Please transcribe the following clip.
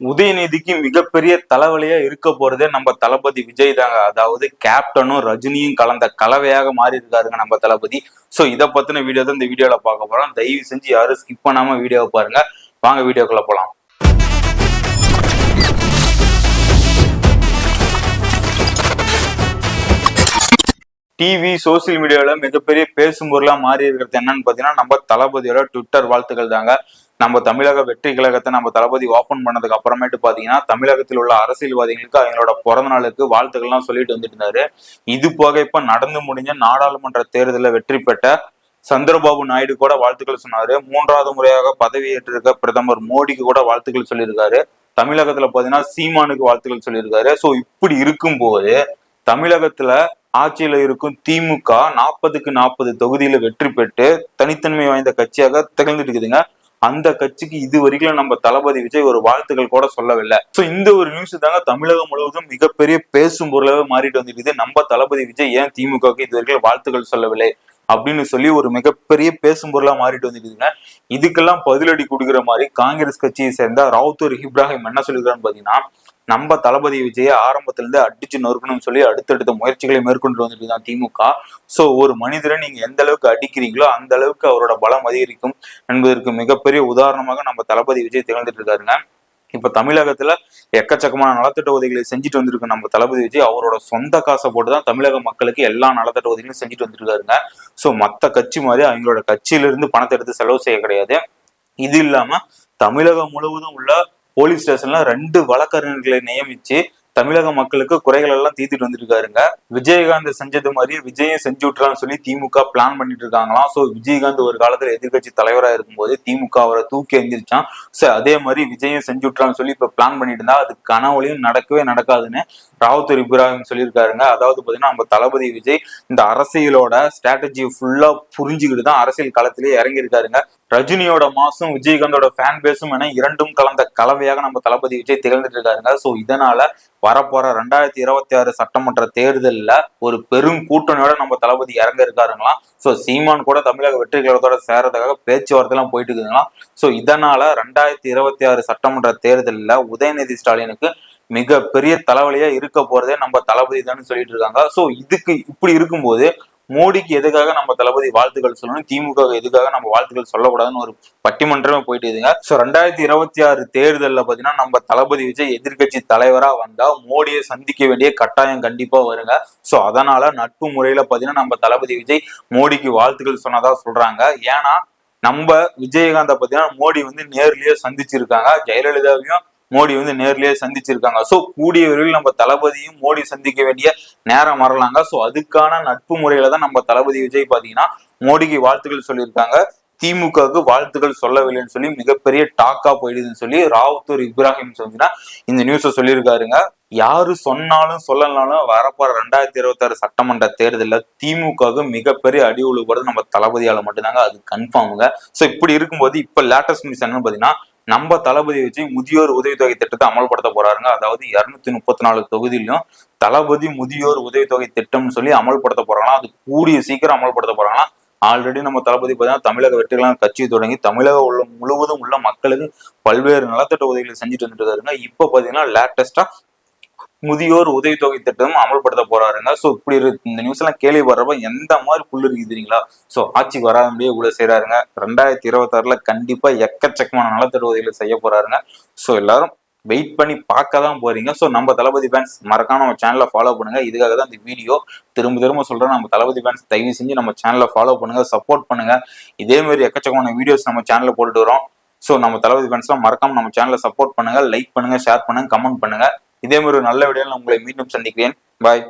உதயநிதிக்கு மிகப்பெரிய தலைவலியா இருக்க போறதே நம்ம தளபதி விஜய் தாங்க. அதாவது கேப்டனும் ரஜினியும் கலந்த கலவையாக மாறி இருக்காருங்க நம்ம தளபதி. சோ இதை பத்தின வீடியோ தான் இந்த வீடியோல பார்க்க போறோம். தயவு செஞ்சு யாரும் ஸ்கிப் பண்ணாம வீடியோவை பாருங்க. வாங்க வீடியோக்குள்ள போலாம். டிவி சோசியல் மீடியால மிகப்பெரிய பேசும் பொருளா மாறி இருக்கிறது என்னன்னு பாத்தீங்கன்னா நம்ம தளபதியோட ட்விட்டர் வாழ்த்துக்கள் தாங்க. நம்ம தமிழக வெற்றி கழகத்தை நம்ம தளபதி ஓபன் பண்ணதுக்கு அப்புறமேட்டு பாத்தீங்கன்னா தமிழகத்தில் உள்ள அரசியல்வாதிகளுக்கு அவங்களோட பிறந்த நாளுக்கு வாழ்த்துக்கள்லாம் சொல்லிட்டு வந்துட்டு இருந்தாரு இது போக இப்ப நடந்து முடிஞ்ச நாடாளுமன்ற தேர்தலில் வெற்றி பெற்ற சந்திரபாபு நாயுடு கூட வாழ்த்துக்கள் சொன்னாரு. மூன்றாவது முறையாக பதவியேற்றிருக்க பிரதமர் மோடிக்கு கூட வாழ்த்துக்கள் சொல்லியிருக்காரு. தமிழகத்துல பாத்தீங்கன்னா சீமானுக்கு வாழ்த்துக்கள் சொல்லியிருக்காரு. சோ இப்படி இருக்கும்போது தமிழகத்துல ஆட்சியில இருக்கும் திமுக நாற்பதுக்கு நாற்பது தொகுதியில வெற்றி பெற்று தனித்தன்மை வாய்ந்த கட்சியாக திகழ்ந்துட்டு இருக்குதுங்க. அந்த கட்சிக்கு இது வரைக்கும் நம்ம தளபதி விஜய் ஒரு வாழ்த்துக்கள் கூட சொல்லவில்லை. சோ இந்த ஒரு நியூஸ் தாங்க தமிழகம் முழுவதும் மிகப்பெரிய பேசும் பொருளாக மாறிட்டு வந்துருக்குது நம்ம தளபதி விஜய் ஏன் திமுகவுக்கு இது வரைக்கும் வாழ்த்துக்கள் சொல்லவில்லை? அப்படின்னு சொல்லி ஒரு மிகப்பெரிய பேசும் பொருளா மாறிட்டு வந்துருக்குதுங்க இதுக்கெல்லாம் பதிலடி கொடுக்குற மாதிரி காங்கிரஸ் கட்சியை சேர்ந்த ராவுத்தூர் இப்ராஹிம் என்ன சொல்லியிருக்காருன்னு பாத்தீங்கன்னா நம்ம தளபதி விஜய ஆரம்பத்திலிருந்து அடிச்சு நொறுக்கணும்னு சொல்லி அடுத்தடுத்த முயற்சிகளை மேற்கொண்டு வந்துட்டு தான் திமுக. சோ ஒரு மனிதரை நீங்க எந்த அளவுக்கு அடிக்கிறீங்களோ அந்த அளவுக்கு அவரோட பலம் அதிகரிக்கும் என்பதற்கு மிகப்பெரிய உதாரணமாக நம்ம தளபதி விஜய் திகழ்ந்துட்டு இருக்காருங்க. இப்ப தமிழகத்துல எக்கச்சக்கமான நலத்திட்ட உதவிகளை செஞ்சுட்டு வந்திருக்கு நம்ம தளபதி விஜய் அவரோட சொந்த காசை போட்டு தான் தமிழக மக்களுக்கு எல்லா நலத்திட்ட உதவிகளும் செஞ்சுட்டு வந்துருக்காருங்க. ஸோ மற்ற கட்சி மாதிரி அவங்களோட கட்சியிலிருந்து பணத்தை எடுத்து செலவு செய்ய கிடையாது. இது இல்லாம தமிழகம் முழுவதும் உள்ள போலீஸ் ஸ்டேஷன்ல ரெண்டு வழக்கறிஞர்களை நியமிச்சு தமிழக மக்களுக்கு குறைகள் எல்லாம் தீர்த்துட்டு வந்துருக்காருங்க விஜயகாந்த் செஞ்சது மாதிரி விஜயம் செஞ்சு விட்டுறான்னு சொல்லி திமுக பிளான் பண்ணிட்டு இருக்காங்களாம் சோ விஜயகாந்த் ஒரு காலத்துல எதிர்கட்சி தலைவரா இருக்கும்போது திமுக அவரை தூக்கி எந்திரிச்சான். சோ அதே மாதிரி விஜயம் செஞ்சு விட்டுறான்னு சொல்லி இப்ப பிளான் பண்ணிட்டு இருந்தா அது கனவுலையும் நடக்கவே நடக்காதுன்னு ராவுத்தர் இப்ராஹிம் சொல்லியிருக்காருங்க. அதாவது பாத்தீங்கன்னா நம்ம தளபதி விஜய் இந்த அரசியலோட ஸ்ட்ராட்டஜி ஃபுல்லா புரிஞ்சுக்கிட்டு தான் அரசியல் களத்திலேயே இறங்கியிருக்காருங்க. ரஜினியோட மாசும் விஜயகாந்தோட ஃபேன் பேஸும் என இரண்டும் கலந்த கலவையாக நம்ம தளபதி விஜய் திகழ்ந்துட்டு இருக்காருங்க சோ இதனால வரப்போற ரெண்டாயிரத்தி இருபத்தி ஆறு சட்டமன்ற தேர்தலில் ஒரு பெரும் கூட்டணியோட நம்ம தளபதி இறங்க இருக்காருங்களாம். சோ சீமான் கூட தமிழக வெற்றி கழகத்தோட சேரதுக்காக பேச்சுவார்த்தைலாம் போயிட்டு இருக்குதுங்களாம் ஸோ இதனால ரெண்டாயிரத்தி இருபத்தி ஆறு சட்டமன்ற தேர்தலில் உதயநிதி ஸ்டாலினுக்கு மிக பெரிய தலைவலியா இருக்க போறதே நம்ம தளபதி தான் சொல்லிட்டு இருக்காங்க. சோ இதுக்கு இப்படி இருக்கும்போது மோடிக்கு எதுக்காக நம்ம தளபதி வாழ்த்துக்கள் சொல்லணும்? திமுக எதுக்காக நம்ம வாழ்த்துக்கள் சொல்லக்கூடாதுன்னு ஒரு பட்டிமன்றமே போயிட்டு இதுங்க ஸோ ரெண்டாயிரத்தி இருபத்தி ஆறு தேர்தலில் பார்த்தீங்கன்னா நம்ம தளபதி விஜய் எதிர்கட்சி தலைவராக வந்தால் மோடியை சந்திக்க வேண்டிய கட்டாயம் கண்டிப்பாக வருங்க. ஸோ அதனால நட்பு முறையில் பார்த்தீங்கன்னா நம்ம தளபதி விஜய் மோடிக்கு வாழ்த்துக்கள் சொன்னதா சொல்றாங்க. ஏன்னா நம்ம விஜயகாந்தை பார்த்தீங்கன்னா மோடி வந்து நேர்லயே சந்திச்சிருக்காங்க. ஜெயலலிதாவையும் மோடி வந்து நேர்லயே சந்திச்சிருக்காங்க. சோ கூடிய விரைவில் நம்ம தளபதியும் மோடி சந்திக்க வேண்டிய நேரம் வரலாங்க. சோ அதுக்கான நட்பு முறையில தான் நம்ம தளபதி விஜய் பாத்தீங்கன்னா மோடிக்கு வாழ்த்துக்கள் சொல்லியிருக்காங்க. திமுகவுக்கு வாழ்த்துக்கள் சொல்லவில்லைன்னு சொல்லி மிகப்பெரிய டாக்கா போயிடுதுன்னு சொல்லி ராவுத்தூர் இப்ராஹிம் சொன்னா இந்த நியூஸை சொல்லியிருக்காருங்க. யாரு சொன்னாலும் சொல்லலனாலும் வரப்போற ரெண்டாயிரத்தி இருபத்தி ஆறு சட்டமன்ற தேர்தலில் திமுகவுக்கு மிகப்பெரிய அடி உழுவுறது நம்ம தளபதியால மட்டும்தாங்க. அது கன்ஃபார்முங்க ஸோ இப்படி இருக்கும்போது இப்ப லேட்டஸ்ட் நியூஸ் என்னன்னு பாத்தீங்கன்னா நம்ம தளபதி வச்சு முதியோர் உதவித்தொகை திட்டத்தை அமல்படுத்த போறாருங்க. அதாவது இருநூத்தி முப்பத்தி நாலு தொகுதியிலும் தளபதி முதியோர் உதவித்தொகை திட்டம்னு சொல்லி அமல்படுத்த போறாங்களா? அது கூடிய சீக்கிரம் அமல்படுத்த போறாங்களா? ஆல்ரெடி நம்ம தளபதி பார்த்தீங்கன்னா தமிழக வெற்றிகளான கட்சி தொடங்கி தமிழக உள்ள முழுவதும் உள்ள மக்களுக்கு பல்வேறு நலத்திட்ட உதவிகளை செஞ்சுட்டு வந்துட்டு இருக்காருங்க. இப்ப பாத்தீங்கன்னா லேட்டஸ்டா முதியோர் உதவித்தொகை திட்டமும் அமல்படுத்த போறாருங்க. சோ இப்படி இந்த நியூஸ் எல்லாம் கேள்வி வர்றப்ப எந்த மாதிரி புல் இருக்குதுங்களா சோ ஆட்சிக்கு வராமலே கூட செய்யறாருங்க ரெண்டாயிரத்தி இருபத்தி ஆறுல கண்டிப்பா எக்கச்சக்கமான நலத்திட்ட உதவிகளை செய்ய போறாருங்க. சோ எல்லாரும் வெயிட் பண்ணி பார்க்க தான் போறீங்க. ஸோ நம்ம தளபதி ஃபேன்ஸ் மறக்காம நம்ம சேனலை ஃபாலோ பண்ணுங்க. இதுக்காக தான் இந்த வீடியோ திரும்ப திரும்ப சொல்றேன். நம்ம தளபதி ஃபேன்ஸ் தயவு செஞ்சு நம்ம சேனலை ஃபாலோ பண்ணுங்க. சப்போர்ட் பண்ணுங்க. இதே மாதிரி எக்கச்சக்கமான வீடியோஸ் நம்ம சேனல்ல போட்டுட்டு வரோம். ஸோ நம்ம தளபதி ஃபேன்ஸ்லாம் மறக்காம நம்ம சேனலை சப்போர்ட் பண்ணுங்க. லைக் பண்ணுங்க ஷேர் பண்ணுங்க கமெண்ட் பண்ணுங்க. இதே மாதிரி ஒரு நல்ல வீடியோவில் உங்களை மீண்டும் சந்திக்கிறேன். பாய்